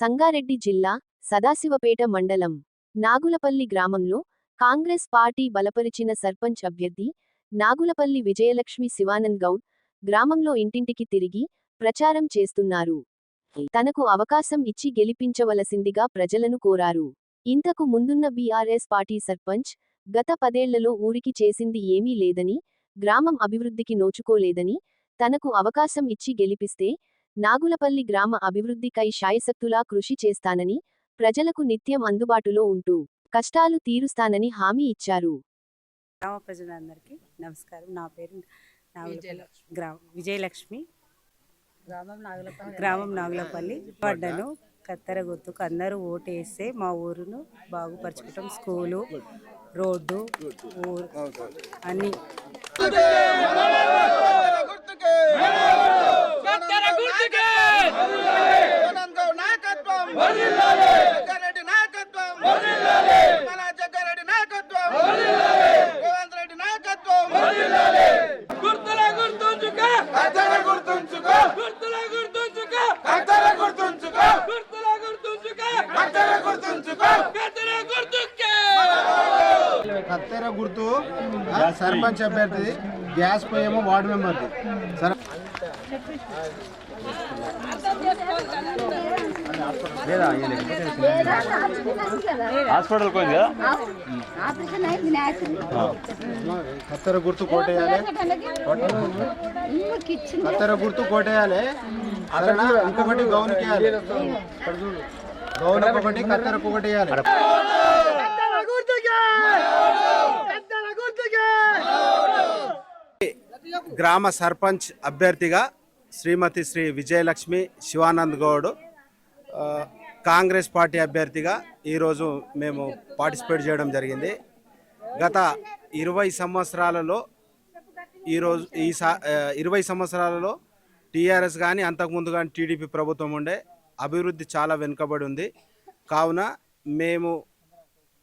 సంగారెడ్డి జిల్లా సదాశివపేట మండలం నాగులపల్లి గ్రామంలో కాంగ్రెస్ పార్టీ బలపరిచిన సర్పంచ్ అభ్యర్థి నాగులపల్లి విజయలక్ష్మి శివానంద్ గౌడ్ గ్రామంలో ఇంటింటికి తిరిగి ప్రచారం చేస్తున్నారు. తనకు అవకాశం ఇచ్చి గెలిపించవలసిందిగా ప్రజలను కోరారు. ఇంతకు ముందున్న బీఆర్ఎస్ పార్టీ సర్పంచ్ గత పదేళ్ళలో ఊరికి చేసింది ఏమీ లేదని గ్రామం అభివృద్ధికి నోచుకోలేదని తనకు అవకాశం ఇచ్చి గెలిపిస్తే నాగులపల్లి గ్రామ అభివృద్ధికై శాయశక్తులా కృషి చేస్తానని ప్రజలకు నిత్యం అందుబాటులో ఉంటూ కష్టాలు తీరుస్తానని హామీ ఇచ్చారు. గ్రామ ప్రజలందరికీ నమస్కారం. నా పేరు గ్రామ విజయలక్ష్మి. గ్రామం నాగులపల్లి. గ్రామం నాగులపల్లి. పడ్డను కత్తెర గుర్తుకు అందరూ ఓటేస్తే మా ఊరును బాగుపరచుకుంటాం. స్కూలు రోడ్డు ఊరు అన్నీ కత్తెర గుర్తుకే జగన్గౌ నాయకత్వం జగ్గారెడ్డి నాయకత్వం. మన జగ్గారెడ్డి నాయకత్వం. రేవంత్ రెడ్డి నాయకత్వం. గుర్తుల గుర్తుంచుకో. కత్తెర గుర్తుంచుకో. గుర్తుల గుర్తుంచుకో. కత్తెర గుర్తుంచుకో. గుర్తుల గుర్తుంచుకో. కత్తెర గుర్తుంచుకో. కత్తెర గుర్తుకే కత్తెర గుర్తు సర్పంచ్ అభ్యర్థి గ్యాస్ పోయేమో వార్డు మెంబర్ది. సరే. హాస్పిటల్ పోయింది కదా? కత్తెర గుర్తు కోటేయాలి. కత్తెర గుర్తు కోటేయాలి. సరేనా ఇంకొకటి గౌన్కి గౌన్ ఒకటి కత్తెరకు ఒకటి వేయాలి గ్రామ సర్పంచ్ అభ్యర్థిగా శ్రీమతి శ్రీ విజయలక్ష్మి శివానంద్ గౌడ్ కాంగ్రెస్ పార్టీ అభ్యర్థిగా ఈరోజు మేము పార్టిసిపేట్ చేయడం జరిగింది. గత ఇరవై సంవత్సరాలలో ఈరోజు ఈ సా ఇరవై సంవత్సరాలలో టీఆర్ఎస్ కానీ అంతకుముందు కానీ టీడీపీ ప్రభుత్వం ఉండే అభివృద్ధి చాలా వెనుకబడి ఉంది. కావున మేము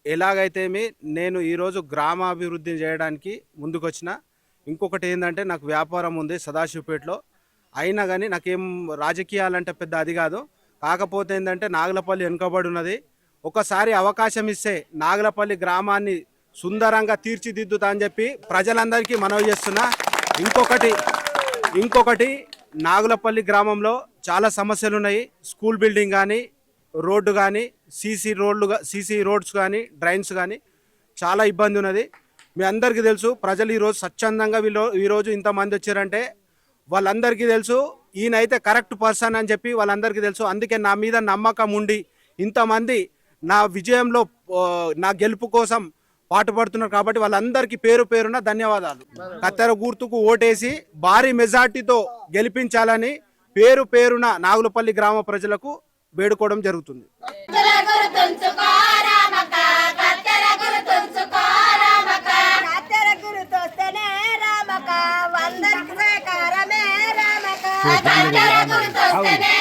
ఎలాగైతేమి నేను ఈరోజు గ్రామాభివృద్ధి చేయడానికి ముందుకొచ్చిన. ఇంకొకటి ఏంటంటే నాకు వ్యాపారం ఉంది సదాశివపేటలో. అయినా కానీ నాకేం రాజకీయాలంటే పెద్ద అది కాదు. కాకపోతే ఏంటంటే నాగలపల్లి వెనుకబడి ఉన్నది ఒకసారి అవకాశం ఇస్తే నాగలపల్లి గ్రామాన్ని సుందరంగా తీర్చిదిద్దుతా అని చెప్పి ప్రజలందరికీ మనవి చేస్తున్నా. ఇంకొకటి ఇంకొకటి నాగులపల్లి గ్రామంలో చాలా సమస్యలు ఉన్నాయి స్కూల్ బిల్డింగ్ కానీ రోడ్డు కానీ సీసీ రోడ్లు సీసీ రోడ్స్ కానీ డ్రైన్స్ కానీ చాలా ఇబ్బంది ఉన్నది. మీ అందరికీ తెలుసు ప్రజలు ఈరోజు స్వచ్ఛందంగా వీళ్ళు ఈరోజు ఇంతమంది వచ్చారంటే వాళ్ళందరికీ తెలుసు ఈయనైతే కరెక్ట్ పర్సన్ అని చెప్పి వాళ్ళందరికీ తెలుసు. అందుకే నా మీద నమ్మకం ఉండి ఇంతమంది నా విజయంలో నా గెలుపు కోసం పాటుపడుతున్నారు కాబట్టి వాళ్ళందరికీ పేరు పేరున ధన్యవాదాలు. కత్తెర గుర్తుకు ఓటేసి భారీ మెజార్టీతో గెలిపించాలని పేరు పేరున నాగులపల్లి గ్రామ ప్రజలకు వేడుకోవడం జరుగుతుంది. ದುಡಿತೊಸ್ತೇನೆ